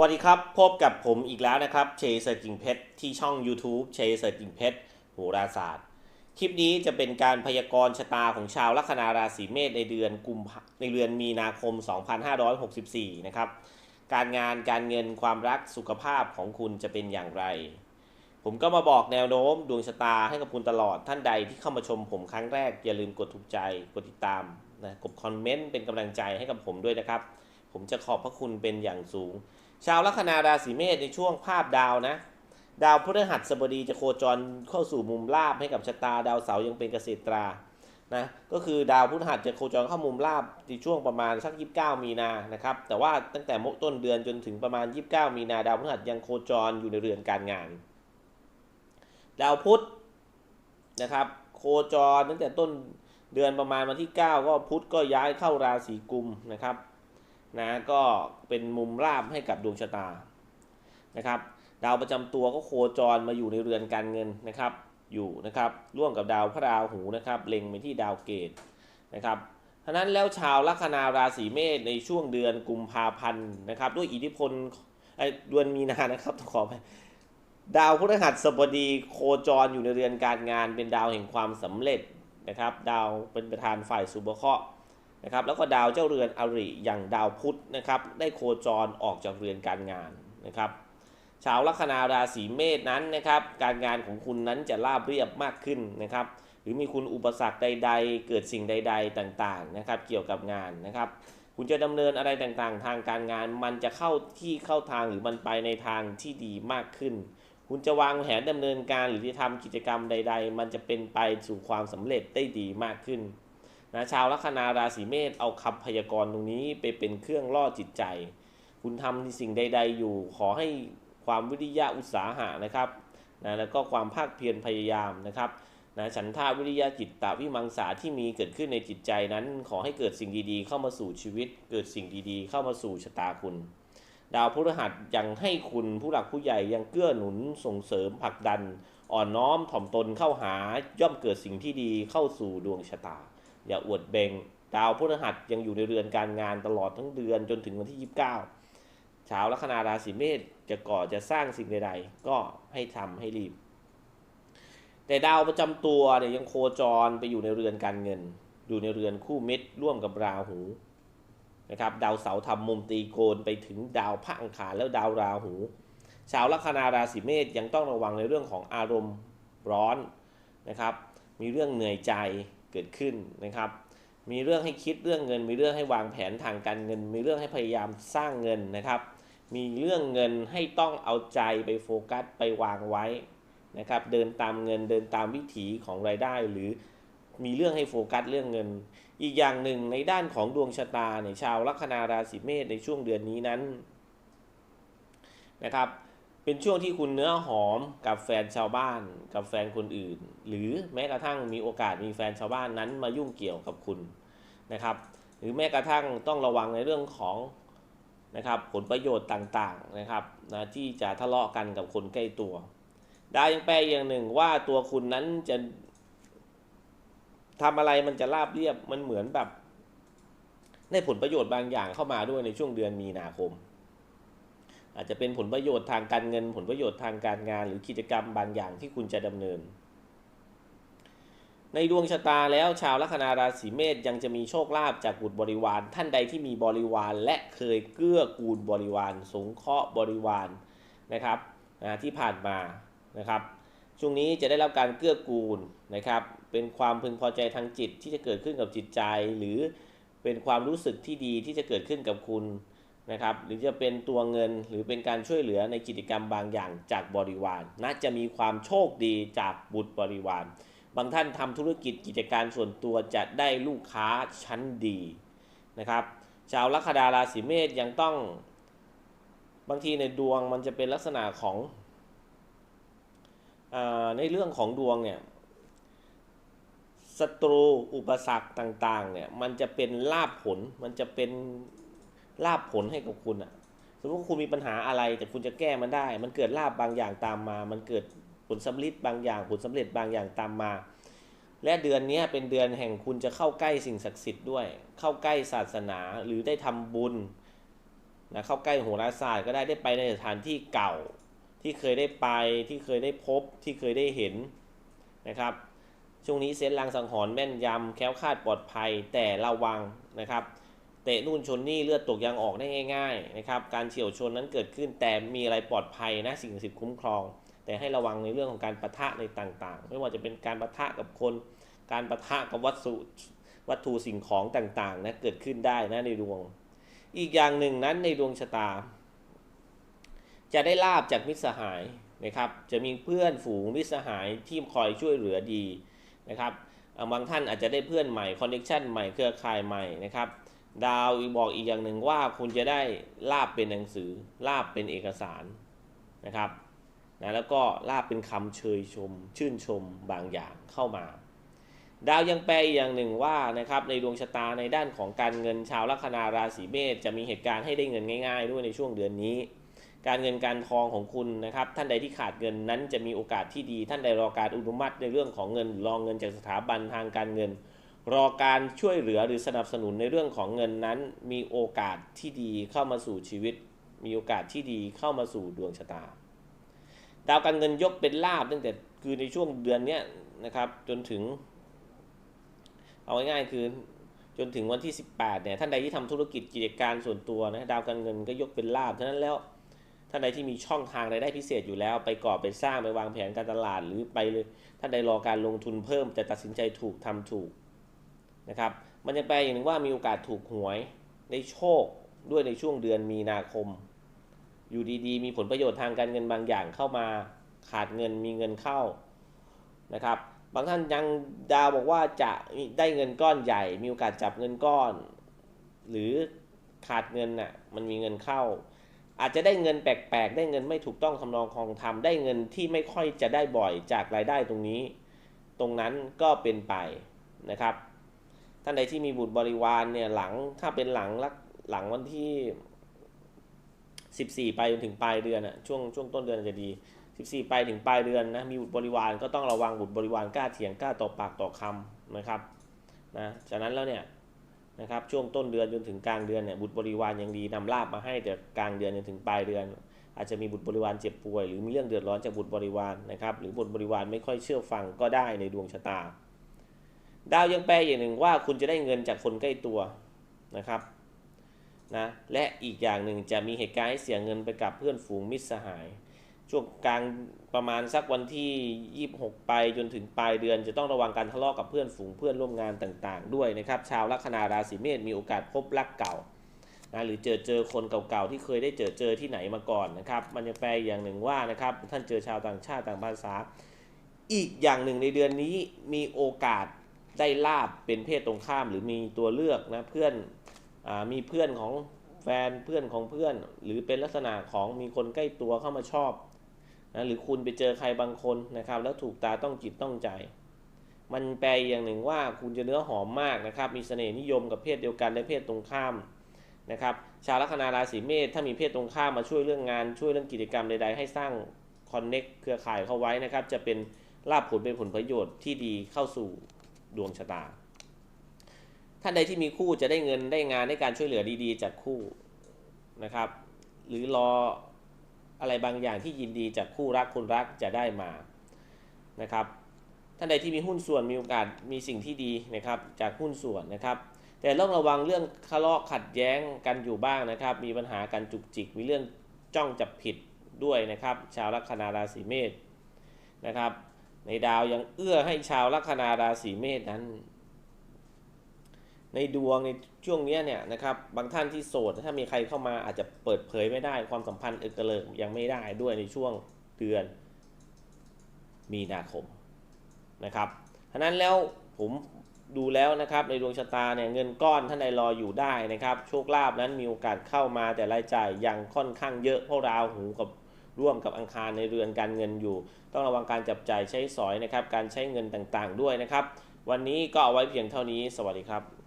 สวัสดีครับ พบกับผมอีกแล้วนะครับเชยเซอร์กิ่งเพชรที่ช่อง YouTube เชยเซอร์กิ่งเพชรโหราศาสตร์ คลิปนี้จะเป็นการพยากรณ์ชะตาของชาวลัคนาราศีเมษในเดือนกุมในเดือนมีนาคม 2564 นะครับ การงานการเงินความรักสุขภาพของคุณจะเป็นอย่างไร ผมก็มาบอกแนวโน้มดวงชะตาให้กับคุณตลอดท่านใดที่เข้ามาชมผมครั้งแรก อย่าลืมกดถูกใจกดติดตามนะกดคอมเมนต์เป็นกำลังใจให้กับผมด้วยนะครับ ผมจะขอบพระคุณเป็นอย่างสูง ชาวลัคนาราศีเมษในช่วงภาพดาวนะ ดาวพฤหัสบดีจะโคจรเข้าสู่มุมราบให้กับชะตา ดาวเสาร์ยังเป็นเกษตรานะก็คือดาวพฤหัสจะโคจรเข้ามุมราบในช่วงประมาณสัก 29 มีนานะครับแต่ว่าตั้งแต่มกต้นเดือนจนถึงประมาณ 29 มีนาดาวพฤหัสยังโคจรอยู่ในเรือนการงาน ดาวพุธนะครับโคจรตั้งแต่ต้นเดือนประมาณวันที่ 9 ก็พุธก็ย้ายเข้าราศีกุมนะครับ นะก็เป็นมุมราบให้กับดวงชะตานะครับดาวประจำตัวก็โคจรมาอยู่ในเรือนการเงินนะครับ อยู่นะครับร่วมกับดาวพระราหูนะครับเล็งไปที่ดาวเกตนะครับฉะนั้นแล้วชาวลัคนาราศีเมษในช่วงเดือนกุมภาพันธ์นะครับด้วยอิทธิพลไอ้เดือนมีนานะครับต้องขอไปดาวพฤหัสบดีโคจรอยู่ในเรือนการงาน เป็นดาวแห่งความสำเร็จนะครับ ดาวเป็นประธานฝ่ายสุภเคราะห์ นะครับแล้วก็ดาวเจ้าเรือนอริอย่างดาวพุธนะครับได้โคจรออกจากเรือนการงานนะครับชาวลัคนาราศีเมษนั้นนะครับการงานของคุณนั้นจะราบเรียบมากขึ้นนะครับหรือมีคุณอุปสรรคใด ๆ เกิดสิ่งใด ๆ ต่างๆนะครับเกี่ยวกับงานนะครับคุณจะดำเนินอะไรต่างๆ ทางการงานมันจะเข้าที่เข้าทางหรือมันไปในทางที่ดีมากขึ้น คุณจะวางแผนดำเนินการหรือที่ทำกิจกรรมใด ๆ มันจะเป็นไปสู่ความสำเร็จได้ดีมากขึ้น นะชาวลัคนาราศีเมษเอาคำพยากรณ์ตรงนี้ไปเป็นเครื่องล่อจิตใจ คุณทำสิ่งใด ๆ อยู่ขอให้ความวิริยะอุตสาหะนะครับนะแล้วก็ความภาคเพียรพยายามนะครับนะฉันทาวิริยะจิตตวิมังสาที่มีเกิดขึ้นในจิตใจนั้น ขอให้เกิดสิ่งดีๆ เข้ามาสู่ชีวิต เกิดสิ่งดีๆ เข้ามาสู่ชะตาคุณ ดาวพฤหัสยังให้คุณผู้หลักผู้ใหญ่ยังเกื้อหนุนส่งเสริมผลักดัน อ่อนน้อมถ่อมตนเข้าหาย่อมเกิดสิ่งที่ดีเข้าสู่ดวงชะตา อย่าอวดเบงดาวพฤหัสยังอยู่ในเรือนการงานตลอดทั้งเดือนจนถึงวันที่ 29 ชาวลัคนาราศีเมษจะก่อจะสร้างสิ่งใดๆ ก็ให้ทำให้รีบ แต่ดาวประจำตัวเนี่ยยังโคจรไปอยู่ในเรือนการเงิน อยู่ในเรือนคู่มิตรร่วมกับราหูนะครับดาวเสาทำมุมตีโกนไปถึงดาวพระอังคารแล้วดาวราหู ชาวลัคนาราศีเมษยังต้องระวังในเรื่องของอารมณ์ร้อนนะครับ มีเรื่องเหนื่อยใจ เกิดขึ้นนะครับ มีเรื่องให้คิดเรื่องเงิน มีเรื่องให้วางแผนทางการเงิน มีเรื่องให้พยายามสร้างเงินนะครับ มีเรื่องเงินให้ต้องเอาใจไปโฟกัสไปวางไว้นะครับ เดินตามเงินเดินตามวิถีของรายได้หรือมีเรื่องให้โฟกัสเรื่องเงิน อีกอย่างหนึ่งในด้านของดวงชะตาเนี่ยชาวลัคนาราศีเมษในช่วงเดือนนี้นั้นนะครับ เป็นช่วงที่คุณเนื้อหอมกับแฟนชาวบ้าน กับแฟนคนอื่น หรือแม้กระทั่งมีโอกาสมีแฟนชาวบ้านนั้นมายุ่งเกี่ยวกับคุณนะครับ หรือแม้กระทั่งต้องระวังในเรื่องของนะครับผลประโยชน์ต่างๆนะครับนะที่จะทะเลาะกันกับคนใกล้ตัวได้ยังแปลอย่างหนึ่งว่าตัวคุณนั้นจะทำอะไรมันจะราบเรียบมันเหมือนแบบได้ผลประโยชน์บางอย่างเข้ามาด้วยในช่วงเดือนมีนาคม อาจจะเป็นผลประโยชน์ทางการเงิน ผลประโยชน์ทางการงาน หรือกิจกรรมบางอย่างที่คุณจะดำเนิน ในดวงชะตาแล้วชาวลัคนาราศีเมษยังจะมีโชคลาภจากบุตรบริวาร ท่านใดที่มีบริวาร และเคยเกื้อกูลบริวาร สงเคราะห์บริวารนะครับนะที่ผ่านมานะครับช่วงนี้จะได้รับการเกื้อกูลนะครับ เป็นความพึงพอใจทางจิตที่จะเกิดขึ้นกับจิตใจ หรือเป็นความรู้สึกที่ดีที่จะเกิดขึ้นกับคุณ นะครับหรือจะเป็นตัวเงินหรือเป็นการช่วยเหลือในกิจกรรมบางอย่างจากบริวารน่าจะมีความโชคดีจากบุตรบริวาร บางท่านทำธุรกิจกิจการส่วนตัวจะได้ลูกค้าชั้นดีนะครับ ชาวลัคนาราศีเมษยังต้อง บางทีในดวงมันจะเป็นลักษณะของอในเรื่องของดวงเนี่ยศัตรูอุปสรรคต่างๆเนี่ยมันจะเป็นลาบผลมันจะเป็น ลาบผลให้กับคุณอะสมมติว่าคุณมีปัญหาอะไรแต่คุณจะแก้มันได้ มันเกิดลาบบางอย่างตามมา มันเกิดผลสำเร็จบางอย่างผลสำเร็จบางอย่างตามมา และเดือนนี้เป็นเดือนแห่งคุณจะเข้าใกล้สิ่งศักดิ์สิทธิ์ด้วย เข้าใกล้ศาสนาหรือได้ทำบุญนะเข้าใกล้โหราศาสตร์ก็ได้ได้ไปในสถานที่เก่า ที่เคยได้ไปที่เคยได้พบที่เคยได้เห็นนะครับช่วงนี้เซนลางสังหรณ์แม่นยำแค้วคาดปลอดภัยแต่ระวังนะครับ เตะนู่นชนนี่เลือดตกยางออกได้ง่ายๆนะครับการเฉียวชนนั้นเกิดขึ้นแต่มีอะไรปลอดภัยนะสิ่งสิทธิ์คุ้มครอง แต่ให้ระวังในเรื่องของการปะทะในต่างๆ ไม่ว่าจะเป็นการปะทะกับคน การปะทะกับวัตถุวัตถุสิ่งของต่างๆนะเกิดขึ้นได้นะในดวง อีกอย่างหนึ่งนั้นในดวงชะตา จะได้ลาบจากมิตรสหายนะครับจะมีเพื่อนฝูงมิตรสหายที่คอยช่วยเหลือดีนะครับบางท่านอาจจะได้เพื่อนใหม่คอนเนคชันใหม่เครือข่ายใหม่นะครับ ดาวบอกอีกอย่างหนึ่งว่าคุณจะได้ลาบเป็นหนังสือลาบเป็นเอกสารนะครับนะแล้วก็ลาบเป็นคำเชยชม ชื่นชมบางอย่างเข้ามา ดาวยังแปลอีกอย่างหนึ่งว่านะครับในดวงชะตาในด้านของการเงินชาวลัคนาราศีเมษจะมีเหตุการณ์ให้ได้เงินง่าย ๆ ด้วยในช่วงเดือนนี้ การเงินการทองของคุณนะครับ ท่านใดที่ขาดเงินนั้นจะมีโอกาสที่ดี ท่านใดรอการอนุมัติในเรื่องของเงินรองเงินจากสถาบันทางการเงิน รอการช่วยเหลือหรือสนับสนุนในเรื่องของเงินนั้น มีโอกาสที่ดีเข้ามาสู่ชีวิต มีโอกาสที่ดีเข้ามาสู่ดวงชะตา ดาวการเงินยกเป็นลาบตั้งแต่คือในช่วงเดือนนี้นะครับจนถึง เอาง่ายๆคือจนถึงวันที่ 18เนี่ยท่านใดที่ทำธุรกิจกิจการส่วนตัวนะดาวการเงินก็ยกเป็นลาบฉะนั้นแล้วท่านใดที่มีช่องทางรายได้พิเศษอยู่แล้ว ไปก่อไปสร้างไปวางแผนการตลาดหรือไปเลยท่านใดรอการลงทุนเพิ่มแต่ตัดสินใจถูกทำถูก นะครับ มันยังแปลอย่างหนึ่งว่ามีโอกาสถูกหวยได้โชคด้วยในช่วงเดือนมีนาคม อยู่ดีๆ มีผลประโยชน์ทางการเงินบางอย่างเข้ามาขาดเงินมีเงินเข้านะครับ บางท่านยังดาวบอกว่าจะได้เงินก้อนใหญ่ มีโอกาสจับเงินก้อน หรือขาดเงินน่ะมันมีเงินเข้า อาจจะได้เงินแปลกๆ ได้เงินไม่ถูกต้องทำนองคลองธรรมได้เงินที่ไม่ค่อยจะได้บ่อยจากรายได้ตรงนี้ ตรงนั้นก็เป็นไปนะครับ ท่านใดที่มีบุตรบริวารเนี่ยหลังถ้าเป็นหลังลักหลังวันที่14ไปจนถึงปลายเดือนอะช่วงช่วงต้นเดือนจะดี14ไปถึงปลายเดือนนะมีบุตรบริวารก็ต้องระวังบุตรบริวารกล้าเถียงกล้าต่อปากต่อคำนะครับนะฉะนั้นแล้วเนี่ยนะครับช่วงต้นเดือนจนถึงกลางเดือนเนี่ยบุตรบริวารยังดีนำลาบมาให้แต่กลางเดือนจนถึงปลายเดือน อาจจะมีบุตรบริวารเจ็บป่วย หรือมีเรื่องเดือดร้อนจากบุตรบริวารนะครับหรือบุตรบริวารไม่ค่อยเชื่อฟังก็ได้ในดวงชะตา ดาวยังแปลอย่างหนึ่งว่าคุณจะได้เงินจากคนใกล้ตัวนะครับนะและอีกอย่างหนึ่งจะมีเหตุการณ์ให้เสียเงินไปกับเพื่อนฝูงมิตรสหาย ช่วงกลางประมาณสักวันที่ 26 ไปจนถึงปลายเดือน จะต้องระวังการทะเลาะกับเพื่อนฝูงเพื่อนร่วมงานต่างๆ ด้วยนะครับชาวลัคนาราศีเมษมีโอกาสพบรักเก่านะหรือเจอเจอคนเก่าๆที่เคยได้เจอเจอที่ไหนมาก่อนนะครับ มันจะแปลอย่างหนึ่งว่านะครับท่านเจอชาวต่างชาติต่างภาษา อีกอย่างหนึ่งในเดือนนี้มีโอกาส ได้ลาบเป็นเพศตรงข้ามหรือมีตัวเลือกนะเพื่อนอมีเพื่อนของแฟนเพื่อนของเพื่อน หรือเป็นลักษณะของมีคนใกล้ตัวเข้ามาชอบนะหรือคุณไปเจอใครบางคนนะครับ แล้วถูกตาต้องจิตต้องใจ มันแปลอย่างหนึ่งว่าคุณจะเนื้อหอมมากนะครับ มีเสน่ห์นิยมกับเพศเดียวกันและเพศตรงข้ามนะครับ ชาวลัคนาราศีเมษถ้ามีเพศตรงข้ามมาช่วยเรื่องงานช่วยเรื่องกิจกรรมใด ๆ ให้สร้างคอนเน็กเครือข่ายเข้าไว้นะครับ จะเป็นลาบผลเป็นผลประโยชน์ที่ดีเข้าสู่ ดวงชะตา ท่านใดที่มีคู่จะได้เงินได้งานได้การช่วยเหลือดีๆ จากคู่นะครับ หรือรออะไรบางอย่างที่ยินดีจากคู่รักคนรักจะได้มานะครับ ท่านใดที่มีหุ้นส่วนมีโอกาสมีสิ่งที่ดีนะครับจากหุ้นส่วนนะครับ แต่ต้องระวังเรื่องทะเลาะขัดแย้งกันอยู่บ้างนะครับ มีปัญหากันจุกจิก มีเรื่องจ้องจับผิดด้วยนะครับ ชาวลัคนาราศีเมษนะครับ ในดาวยังเอื้อให้ชาวลัคนาราศีเมษนั้น ในดวงในช่วงเนี้ยเนี่ยนะครับ บางท่านที่โสดถ้ามีใครเข้ามาอาจจะเปิดเผยไม่ได้ ความสัมพันธ์เอกเลิกยังไม่ได้ด้วยในช่วงเดือน มีนาคมนะครับฉะนั้นแล้วผมดูแล้วนะครับในดวงชะตาเนี่ยเงินก้อนท่านใดรออยู่ได้นะครับ โชคลาภนั้นมีโอกาสเข้ามาแต่รายจ่ายยังค่อนข้างเยอะเพราะราหูกับ ร่วมกับอังคารในเรือนการเงินอยู่ ต้องระวังการจับจ่ายใช้สอยนะครับ การใช้เงินต่างๆด้วยนะครับ วันนี้ก็เอาไว้เพียงเท่านี้ สวัสดีครับ